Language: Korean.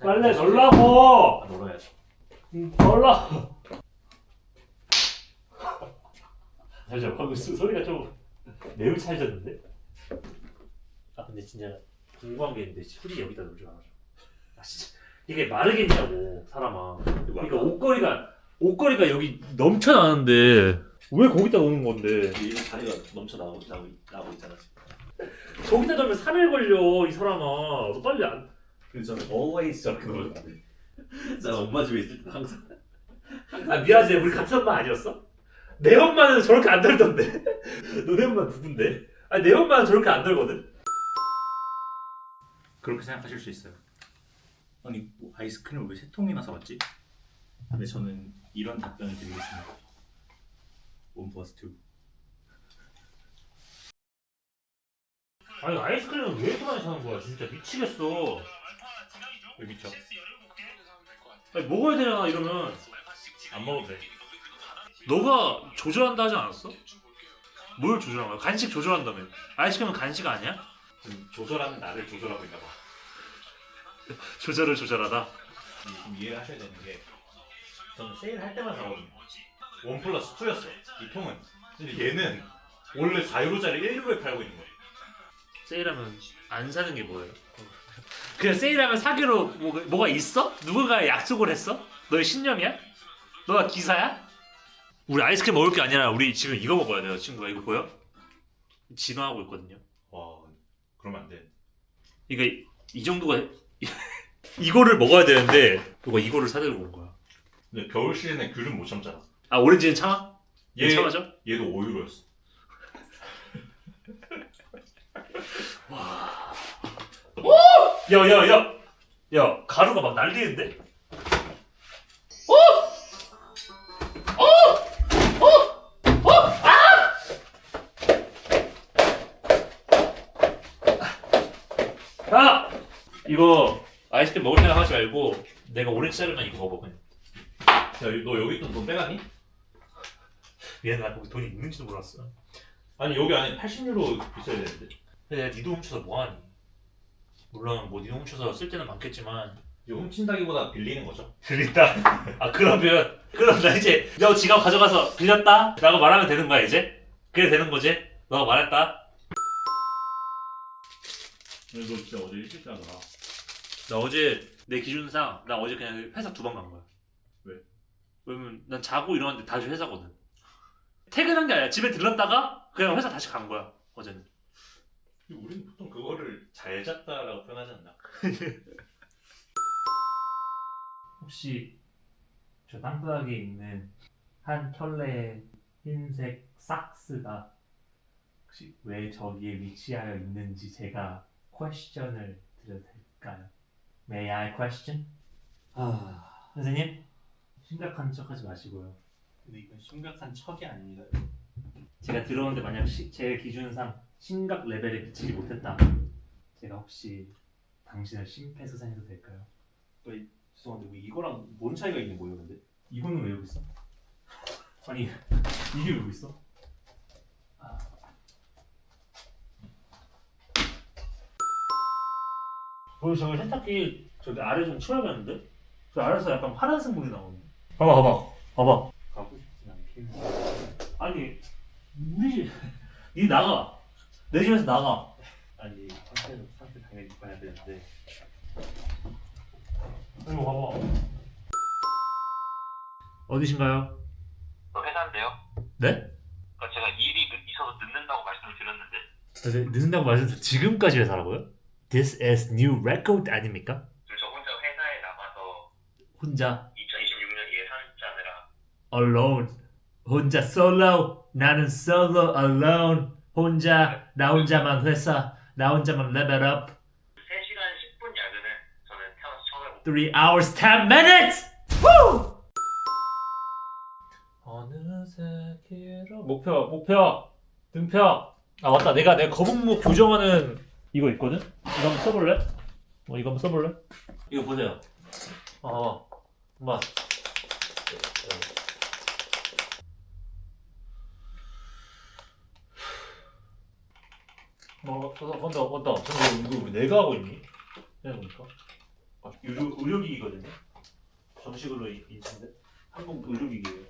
빨래 널라고. 아, 놀아야죠. 널라. 잠시만 방금 소- 소리가 좀 매우 찰졌는데? 아 근데 진짜 궁금한 게 있는데 술이 여기다 줄 알아줘 아 진짜 이게 마르겠냐고 사람아. 그러니까 옷걸이가 옷걸이가 여기 넘쳐나는데 왜 거기다 놓는 건데? 이 다리가 넘쳐 나오고 나오고 나오고 있잖아 지금. 저기다 넣으면 3일 걸려 이 사람아. 너 빨리 안 그래서 저는 always 저렇게 돼. 나 엄마 집에 있을 때 항상 아 미안해 우리 같은 엄마 아니었어? 내 엄마는 저렇게 안 들던데 너네 엄마 누군데? 아니 내 엄마는 저렇게 안 들거든 그렇게 생각하실 수 있어요 아니 뭐 아이스크림을 왜 세 통이나 사왔지? 근데 저는 이런 답변을 드리겠습니다. 원 플러스 투. 아니 아이스크림은 왜 이렇게 많이 사는 거야 진짜 미치겠어 여기 있죠 아니 먹어야 되잖아 이러면 안 먹어도 돼 너가 조절한다 하지 않았어? 뭘 조절한 거야? 간식 조절한다며 아이스크림은 간식 아니야? 좀 조절하는 나를 조절하고 있나 봐. 조절을 조절하다 근데 좀 이해하셔야 되는 게 저는 세일 할 때만 사거든요. 원 플러스 2였어. 이 통은. 근데 얘는 원래 4유로짜리 1유로에 팔고 있는 거예요. 세일하면 안 사는 게 뭐예요? 그냥 세일하면 사기로 뭐, 뭐가 있어? 누군가 약속을 했어? 너의 신념이야? 너가 기사야? 우리 아이스크림 먹을 게 아니라 우리 지금 이거 먹어야 돼요 친구가 이거 보여? 진화하고 있거든요 와, 그러면 안 돼. 이게 이 정도가 이거를 먹어야 되는데 누가 이거를 사들고 온 거야 근데 겨울 시즌에 귤은 못 참잖아. 아 오렌지는 참아? 얘얘 참아죠? 얘도 5유로였어. 야 야 야 야 가루가 막 날리는데? 야! 이거 아이스크림 먹을 생각 하지 말고 내가 오렌지 자르면 이거 먹어 그냥. 야, 너 여기 있던 돈 빼가니? 얘는 나 거기 돈이 있는지도 몰랐어. 아니 여기 안에 80유로 있어야 되는데. 근데 니도 훔쳐서 뭐하니 물론 뭐 니도 훔쳐서 쓸 때는 많겠지만 이거 훔친다기보다 빌리는 거죠. 빌린다? 아 그러면 그럼 나 이제 너 지갑 가져가서 빌렸다? 라고 말하면 되는 거야 이제? 그래 되는 거지? 너가 말했다? 근데 너 진짜 어제 일찍 자더라. 나 어제 내 기준상 나 어제 그냥 회사 두 번 간 거야 왜? 왜냐면 난 자고 일어났는데 다시 회사거든 퇴근한 게 아니라 집에 들렀다가 그냥 회사 다시 간 거야 어제는 근데 우리는 보통 그거를 잘 잤다라고 표현하지 않나? 혹시 저 땅바닥에 있는 한 켤레의 흰색 삭스가 혹시 왜 저기에 위치하여 있는지 제가 퀘스천을 드려도 될까요? May I question? 아, 선생님 심각한 척하지 마시고요. 근데 이건 심각한 척이 아닙니다. 제가 들어오는데 만약 시- 제 기준상 심각 레벨에 미치지 못했다. 제가 혹시 당신을 심폐소생해도 될까요? 죄송한데 뭐 이거랑 뭔 차이가 있는 거예요, 근데? 이거는 왜 여기 있어? 아니 이게 왜 여기 있어? 아. 오늘 저기 세탁기 저기 아래 좀 치워야겠는데? 저 아래서 약간 파란색 물이 나오는데 봐봐 봐봐 봐봐 가고 싶진 않긴. 아니 우리 니 나가 내 집에서 나가 아니 상태 상태 당연히 봐야 되는데 이거 봐봐 어디신가요? 저 회사인데요. 네? 어, 제가 일이 늦- 있어서 늦는다고 말씀을 드렸는데 네, 늦는다고 말해서 지금까지 회사라고요? This is new record 아닙니까? 지금 저 혼자 회사에 남아서 혼자 2026년 예산 짜느라 alone 혼자 solo 나는 solo alone 혼자 나 혼자만 회사 나 혼자만 level up 3시간 10분 야근은 저는 태어나서 처음 해보고 3 hours 10 minutes Woo! 어느새 길어 목표 목표 등표 아 맞다 내가 내 거북목 교정하는 이거 있거든 이거 한번 써볼래? 어 이거 한번 써볼래? 이거 보세요 아 엄마 어, 어, 온다, 온다. 근데 이거 왜 내가 하고 있니? 해보니까. 의료 의료기기거든요. 정식으로 인- 인증된 한국 의료기기예요.